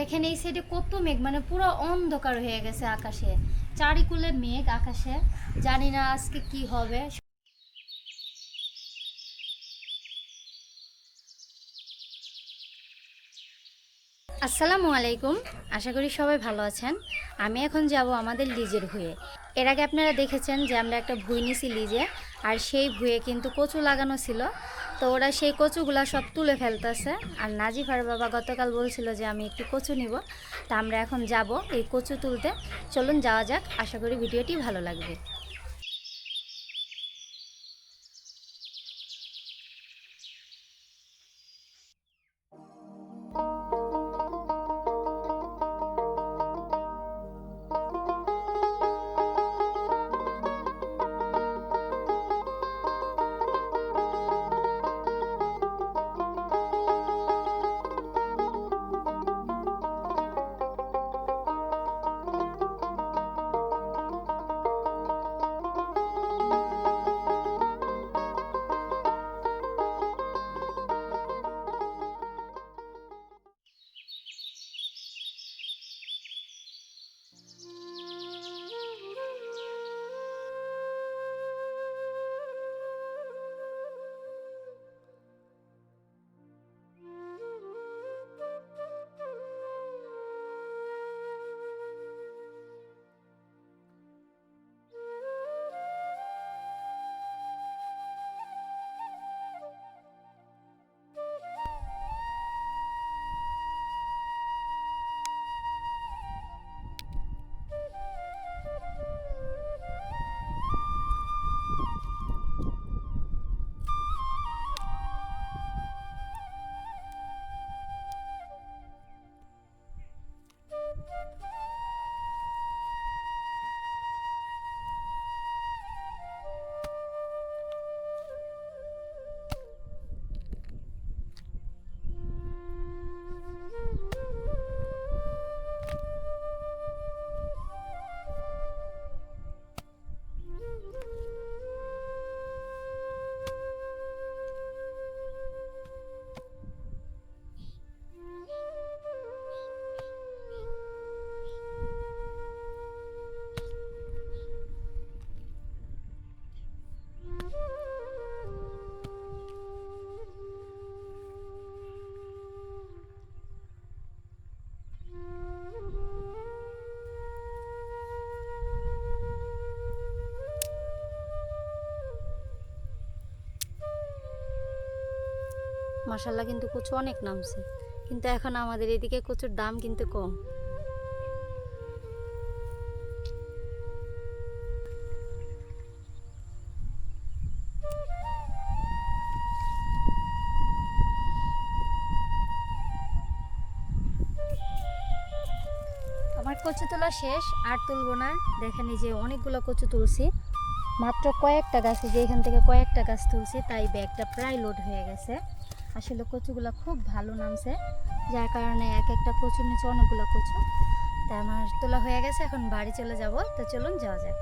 দেখেন এই সাইডে কত মেঘ মানে পুরো অন্ধকার হয়ে গেছে আকাশে। চারিকুলে মেঘ আকাশে। জানি না আজকে কি হবে। আসসালামু আলাইকুম। আশা করি সবাই ভালো আছেন। আমি এখন যাব আমাদের লিজের ভুঁয়ে এর আগে আপনারা দেখেছেন যে আমরা একটা ভুঁই নিছি লিজে, আর সেই ভুঁয়ে কিন্তু কচু লাগানো ছিল। তো ওরা সেই কচুগুলা সব তুলে ফেলতেছে। আর নাজিফার বাবা গতকাল বলছিল যে, আমি একটু কচু নিব। তা আমরা এখন যাব এই কচু তুলতে। চলুন, যাওয়া যাক। আশা করি ভিডিওটি ভালো লাগবে। মাসাল্লাহ কিন্তু কচু অনেক নামছে। কিন্তু এখন আমাদের এদিকে কচুর দাম কিন্তু কম। কচু তোলা শেষ, আর তুলবো না। দেখেন এই যে অনেকগুলো কচু তুলছি। মাত্র কয়েকটা গাছ, যে এখান থেকে কয়েকটা গাছ তুলছি, তাই ব্যাগটা প্রায় লোড হয়ে গেছে। আসলে কচুগুলো খুব ভালো নামছে, যার কারণে এক একটা কচুর নিচে অনেকগুলো কচু। তা আমার তোলা হয়ে গেছে, এখন বাড়ি চলে যাব। তো চলুন যাওয়া যাক।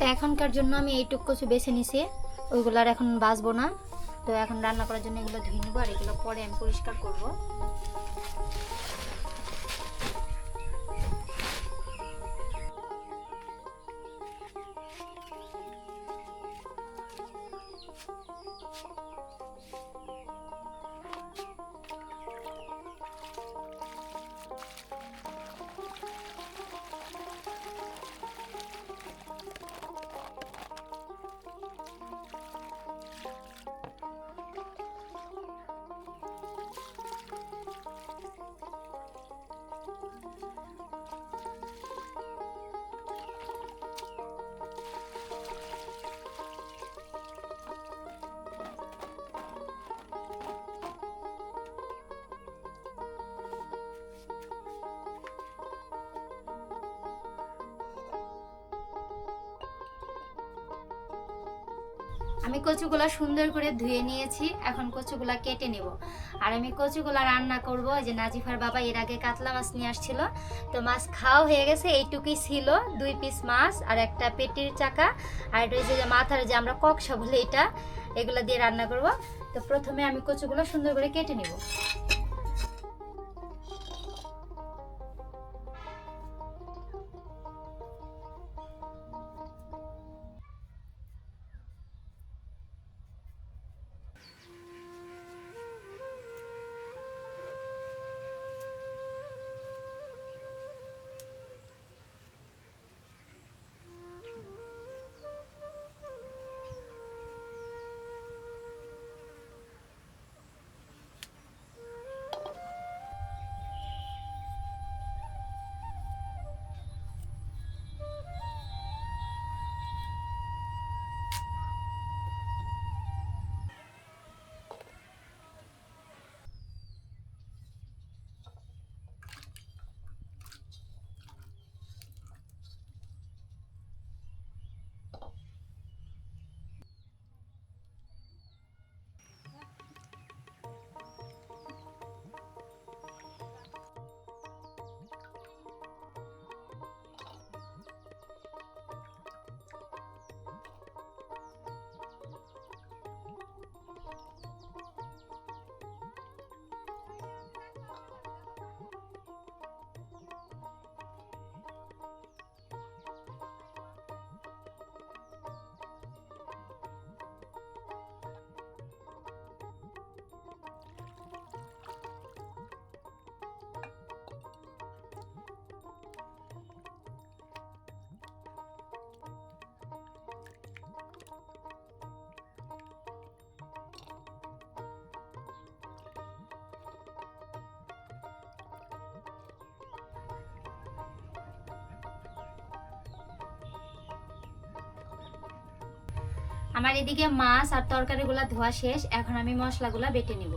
তো এখনকার জন্য আমি এইটুক কিছু বেছে নিছি। ওইগুলো আর এখন বাঁচবো না। তো এখন রান্না করার জন্য এগুলো ধুয়ে নেব আর এগুলো পরে আমি পরিষ্কার করব। আমি কচুগুলা সুন্দর করে ধুয়ে নিয়েছি, এখন কচুগুলা কেটে নেব। আর আমি কচুগুলা রান্না করব যে নাজিফার বাবা এর আগে কাতলা মাছ নিয়ে আসছিল। তো মাছ খাওয়া হয়ে গেছে, এইটুকুই ছিল, দুই পিস মাছ আর একটা পেটির চাকা। আর এটা যে মাথার যে আমরা ককসা বলি এটা, এগুলো দিয়ে রান্না করব। তো প্রথমে আমি কচুগুলো সুন্দর করে কেটে নেব। আমার এদিকে মাছ আর তরকারিগুলো ধোয়া শেষ, এখন আমি মশলাগুলো বেটে নিব।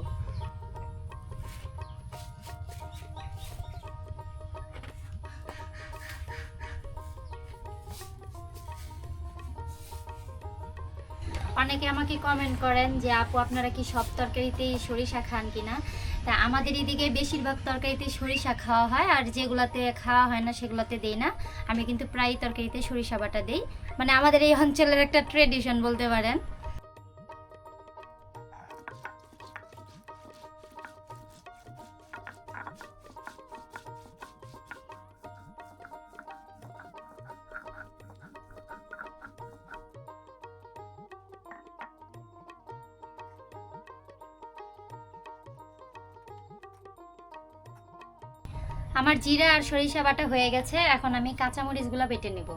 অনেকে আমাকে কমেন্ট করেন যে, আপু, আপনারা কি সব তরকারিতেই সরিষা খান কিনা? তা আমাদের এদিকে বেশিরভাগ তরকারিতে সরিষা খাওয়া হয়, আর যেগুলাতে খাওয়া হয় না সেগুলোতে দেই না। আমি কিন্তু প্রায় তরকারিতে সরিষা বাটা দিই। মানে আমাদের এই অঞ্চলের একটা ট্রেডিশন বলতে পারেন। জিরা আর সরিষা বাটা হয়ে গেছে, এখন আমি কাঁচামরিচগুলো বেটে নেব।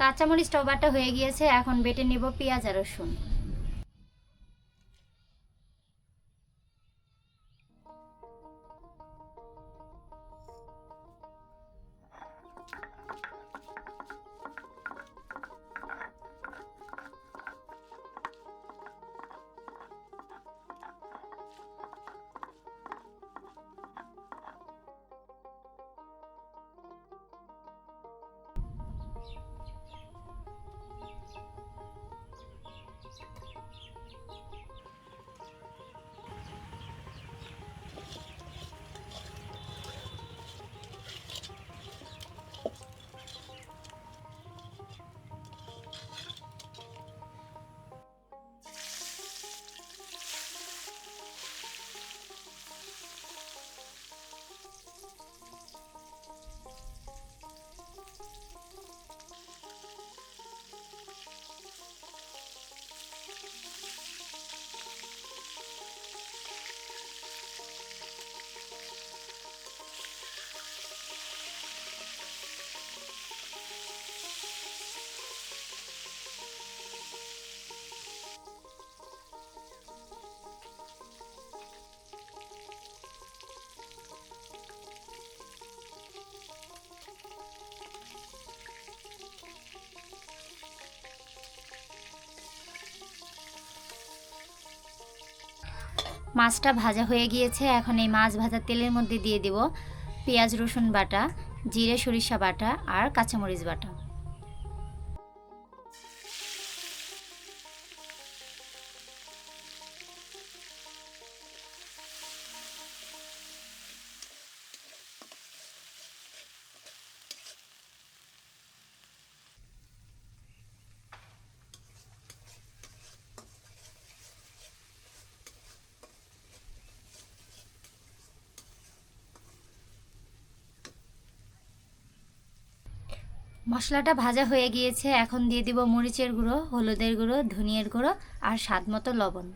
কাঁচামরিচটাও বাটা হয়ে গিয়েছে, এখন বেটে নেব পেঁয়াজ আর রসুন। মাছটা ভাজা হয়ে গিয়েছে, এখন এই মাছ ভাজা তেলের মধ্যে দিয়ে দেব পেঁয়াজ রসুন বাটা, জিরে সরিষা বাটা আর কাঁচামরিচ বাটা। মশলাটা ভাজা হয়ে গিয়েছে, এখন দিয়ে দিব মরিচের গুঁড়ো, হলুদের গুঁড়ো, ধনিয়ার গুঁড়ো আর স্বাদ মতো লবণ।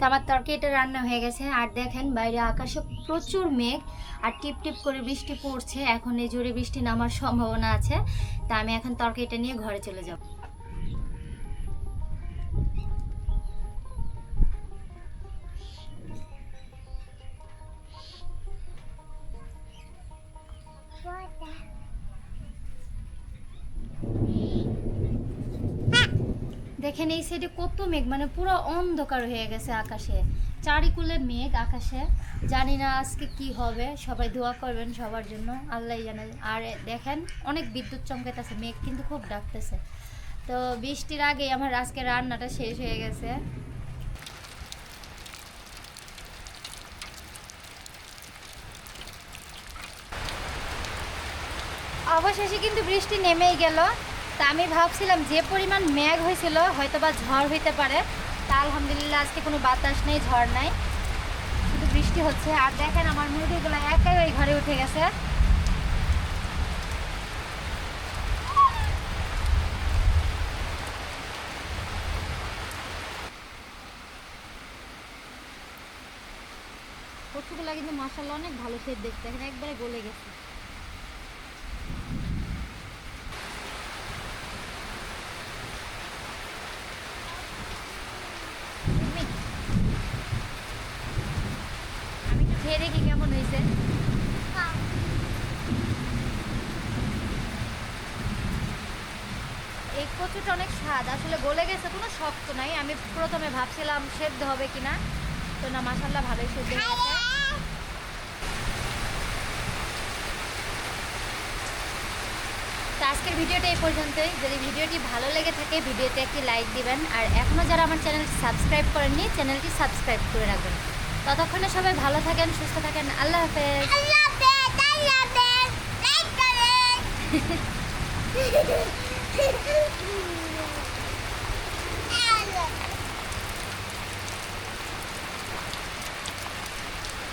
তো আমার তরকারিটা রান্না হয়ে গেছে। আর দেখেন বাইরে আকাশে প্রচুর মেঘ আর টিপ টিপ করে বৃষ্টি পড়ছে। এখন এই জোরে বৃষ্টি নামার সম্ভাবনা আছে। তা আমি এখন তরকারিটা নিয়ে ঘরে চলে যাব। দেখেন এই সাইডে কত মেঘ মানে পুরো অন্ধকার হয়ে গেছে আকাশে। চারিকুলে মেঘ আকাশে। জানি না আজকে কি হবে, সবাই দোয়া করবেন সবার জন্য, আল্লাহ জানে। আর দেখেন, অনেক বিদ্যুৎ চমকাইতেছে, মেঘ কিন্তু খুব ডাকতেছে। তো বৃষ্টির আগেই আমার আজকে রান্নাটা শেষ হয়ে গেছে। অবশেষে কিন্তু বৃষ্টি নেমেই গেল। তা আমি ভাবছিলাম যে পরিমাণ মেঘ হয়েছিল হয়তো বা ঝড় হইতে পারে। তা আলহামদুলিল্লাহ আজকে কোনো বাতাস নেই, ঝড় নাই। শুধু বৃষ্টি হচ্ছে। আর দেখেন আমার মুরগিগুলো একাই ওই ঘরে উঠে গেছে। কচুগুলা কিন্তু মাসাল্লাহ অনেক ভালো সে দেখতে। এখানে একবারে গলে গেছে আমি আমি একটু খেয়ে দেখি কেমন হয়েছে কচুটা অনেক স্বাদ আসলে গলে গেছে শক্ত নাই আমি প্রথমে ভাবছিলাম সেদ্ধ হবে কিনা। তো না মাসাল্লাহ ভালোই সেদ্ধ হয়েছে। তো আজকের ভিডিওটা এই পর্যন্তই। যদি ভিডিওটি ভালো লেগে থাকে ভিডিওতে একটি লাইক দিবেন। আর এখনও যারা আমার চ্যানেলটি সাবস্ক্রাইব করেননি চ্যানেলটি সাবস্ক্রাইব করে রাখবেন। ততক্ষণে সবাই ভালো থাকেন সুস্থ থাকেন। আল্লাহ হাফেজ। আল্লাহ হাফেজ